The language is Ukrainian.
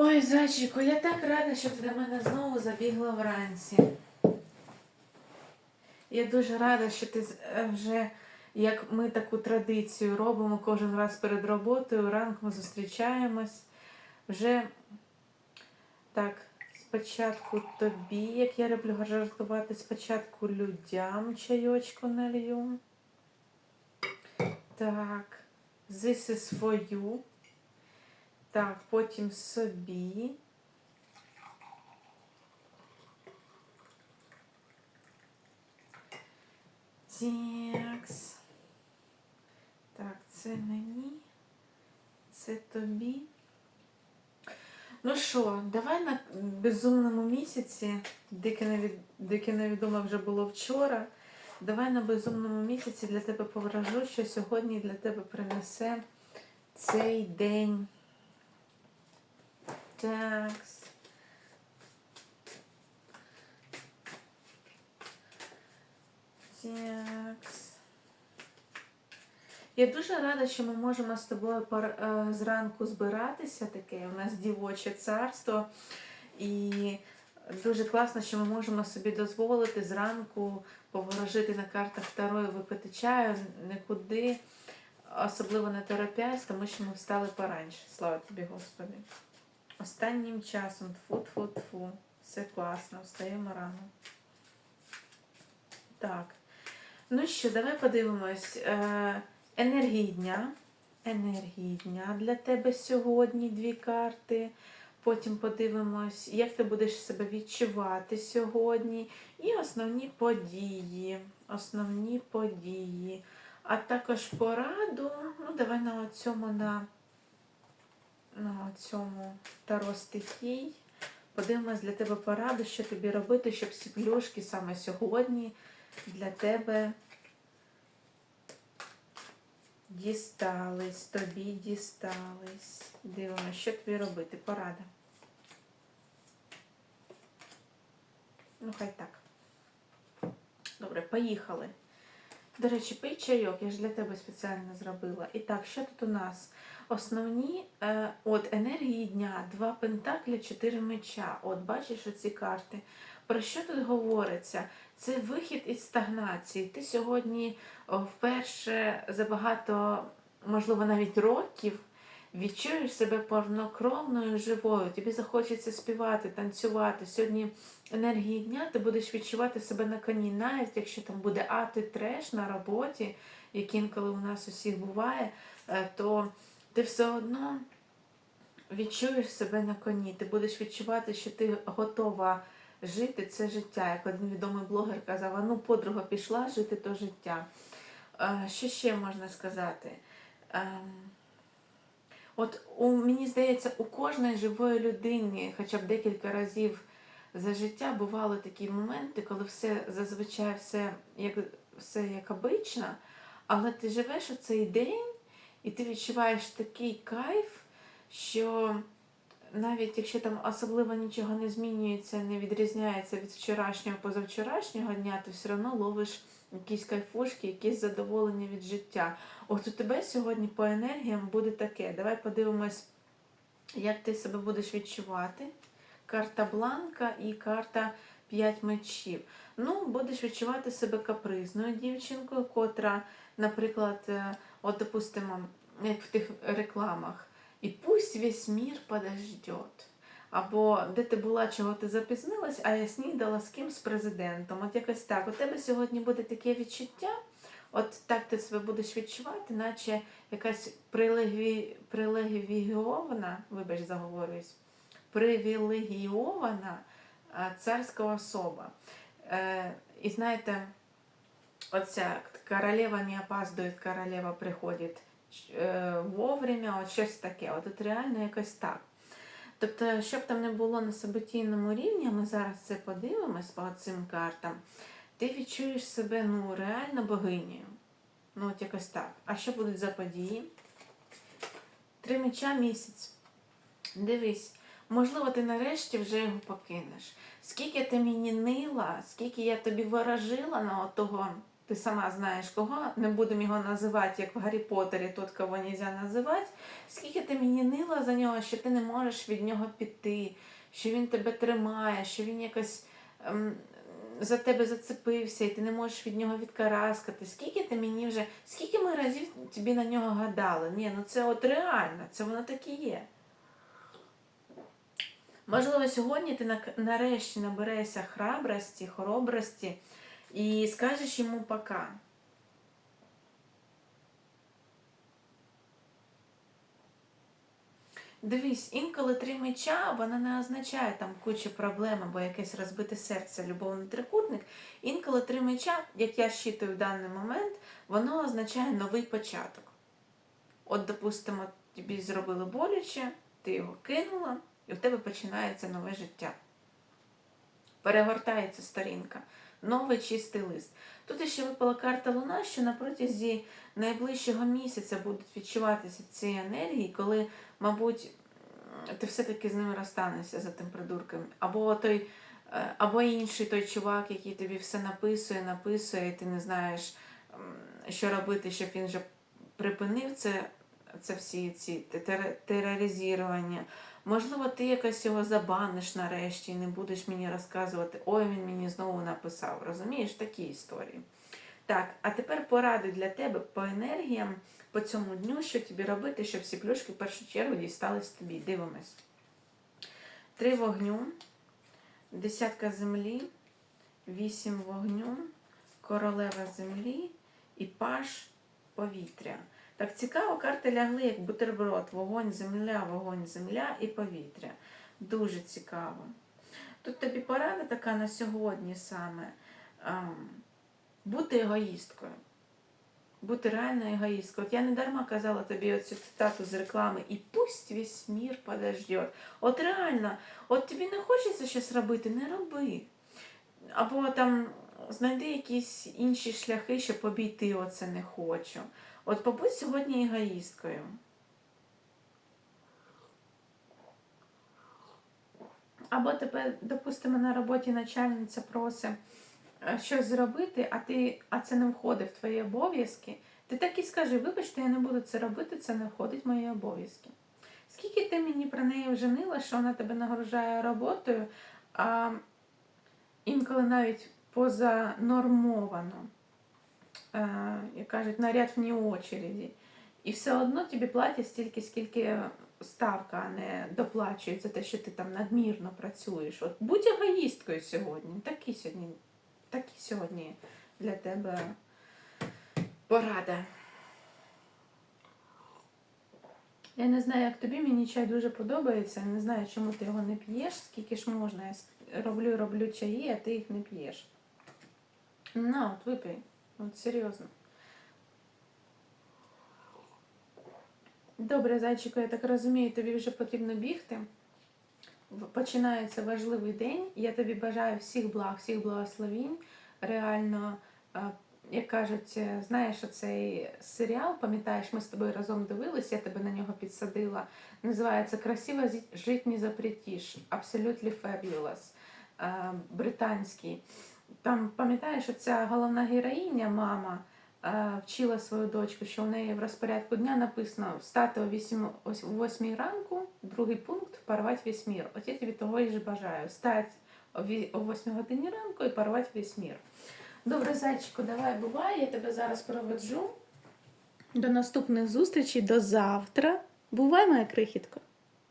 Ой, зайчику, я так рада, що ти до мене знову забігла вранці. Я дуже рада, що ти е, вже, як ми таку традицію робимо кожен раз перед роботою, ранку ми зустрічаємось. Вже так, спочатку тобі, як я люблю жартувати, спочатку людям чайочку налью. Так, this is for you. Так, потім собі. Текс. Так, це мені. Це тобі. Ну що, давай на безумному місяці, дике, невід... дике невідомо вже було вчора. Давай на безумному місяці для тебе повражу, що сьогодні для тебе принесе цей день. Такс. Такс. Я дуже рада, що ми можемо з тобою е, зранку збиратися. Таке у нас дівоче царство. І дуже класно, що ми можемо собі дозволити зранку поворожити на картах Таро і випити чаю нікуди, особливо не торопясь, тому що ми встали пораньше. Слава тобі, Господи. Останнім часом тфу-тфу-тфу. Все класно, встаємо рано. Так. Ну що, давай подивимось. Е, енергії дня. Енергії дня для тебе сьогодні дві карти. Потім подивимось, як ти будеш себе відчувати сьогодні. І основні події. Основні події. А також пораду. Ну, давай на цьому на, на цьому таро стихій. Подивимось для тебе пораду, що тобі робити, щоб ці плюшки саме сьогодні для тебе дістались, тобі дістались. Дивимося, що тобі робити. Порада. Ну, хай так. Добре, поїхали. До речі, пий чайок, я ж для тебе спеціально зробила. І так, що тут у нас? Основні е, от енергії дня, два пентакля, чотири меча. От бачиш оці карти. Про що тут говориться? Це вихід із стагнації. Ти сьогодні вперше за багато, можливо, навіть років відчуєш себе повнокровною живою. Тобі захочеться співати, танцювати. Сьогодні енергії дня ти будеш відчувати себе на коні, навіть якщо там буде ати треш на роботі, як інколи у нас усіх буває, е, то ти все одно відчуєш себе на коні. Ти будеш відчувати, що ти готова жити це життя. Як один відомий блогер казав, а ну подруга пішла жити то життя. Е, Що ще можна сказати? От у, мені здається, у кожної живої людини хоча б декілька разів за життя бували такі моменти, коли все зазвичай все як, все як обично, але ти живеш у цей день і ти відчуваєш такий кайф, що навіть якщо там особливо нічого не змінюється, не відрізняється від вчорашнього позавчорашнього дня, ти все одно ловиш якісь кайфушки, якісь задоволення від життя. От у тебе сьогодні по енергіям буде таке. Давай подивимось, як ти себе будеш відчувати. Карта бланка і карта 5 мечів. Ну, будеш відчувати себе капризною дівчинкою, котра, наприклад, е, от, допустимо, як в тих рекламах, і пусть весь мір подождет. Або де ти була, чого ти запізнилась, а я снідала з ким з президентом. От якось так. У тебе сьогодні буде таке відчуття, от так ти себе будеш відчувати, наче якась прилегві... прилегвігована, вибач, заговорююсь, привілегіована е, царська особа. Е, І знаєте, оця королева не опаздує, королева приходить е, вовремя, от щось таке. От, от реально якось так. Тобто, щоб там не було на событійному рівні, ми зараз це подивимось по цим картам, ти відчуєш себе ну, реально богинею. Ну, от якось так. А що будуть за події? Три меча місяць. Дивись, можливо, ти нарешті вже його покинеш. Скільки ти мені нила, скільки я тобі ворожила на того ти сама знаєш кого, не будемо його називати, як в Гаррі Поттері, тот, кого нельзя називати. Скільки ти мені нила за нього, що ти не можеш від нього піти, що він тебе тримає, що він якось ем, за тебе зацепився, і ти не можеш від нього відкараскати. Скільки ти мені вже, скільки ми разів тобі на нього гадали? Ні, ну це от реально, це воно так і є. Можливо, сьогодні ти нарешті наберешся храбрості, хоробрості і скажеш йому пока. Дивись, інколи три меча, вона не означає там кучу проблем або якесь розбите серце, любовний трикутник. Інколи три меча, як я щитую в даний момент, воно означає новий початок. От, допустимо, тобі зробили боляче, ти його кинула, і в тебе починається нове життя. Перегортається сторінка, новий чистий лист. Тут ще випала карта Луна, що на протязі найближчого місяця будуть відчуватися ці енергії, коли, мабуть, ти все-таки з ними розстанешся за тим придурком. Або той, е, або інший той чувак, який тобі все написує, написує, і ти не знаєш, що робити, щоб він вже припинив це, це всі ці тер- тероризування. Можливо, ти якось його забаниш нарешті і не будеш мені розказувати, ой, він мені знову написав. Розумієш, такі історії. Так, а тепер поради для тебе по енергіям, по цьому дню, що тобі робити, щоб всі плюшки в першу чергу дістались тобі. Дивимось. Три вогню, десятка землі, вісім вогню, королева землі і паш повітря. Так цікаво, карти лягли як бутерброд. Вогонь, земля, вогонь, земля і повітря. Дуже цікаво. Тут тобі порада така на сьогодні саме. ем, бути егоїсткою. Бути реально егоїсткою. От я не дарма казала тобі оцю цитату з реклами і пусть весь мір подождет. От реально, от тобі не хочеться щось робити, не роби. Або там знайди якісь інші шляхи, щоб обійти оце не хочу. От побудь сьогодні егоїсткою. Або тебе, допустимо, на роботі начальниця просить е, щось зробити, а ти, а це не входить в твої обов'язки. Ти так і скажи, вибачте, я не буду це робити, це не входить в мої обов'язки. Скільки ти мені про неї вже нила, що вона тебе нагружає роботою, а інколи навіть позанормовано, як кажуть, наряд вні очереді. І все одно тобі платять стільки, скільки ставка, не доплачують за те, що ти там надмірно працюєш. От будь егоїсткою сьогодні. Такі сьогодні, такі сьогодні для тебе порада. Я не знаю, як тобі, мені чай дуже подобається. Не знаю, чому ти його не п'єш, скільки ж можна. Я роблю, роблю чаї, а ти їх не п'єш. На, от випий. От серйозно. Добре, зайчику, я так розумію, тобі вже потрібно бігти. Починається важливий день. Я тобі бажаю всіх благ, всіх благословінь. Реально, як кажуть, е, знаєш, оцей серіал, пам'ятаєш, ми з тобою разом дивились, я тебе на нього підсадила. Називається Красиво зі- жить не запретиш. Absolutely fabulous. Британський. Там пам'ятаєш, оця головна героїня, мама, е, вчила свою дочку, що у неї в розпорядку дня написано встати о 8, ось о 8 ранку, другий пункт порвати весь мір. От я тобі того і ж бажаю. Встати о 8 годині ранку і порвати весь мір. Добре, зайчику, давай бувай, я тебе зараз проведжу. До наступних зустрічей, до завтра. Бувай, моя крихітко.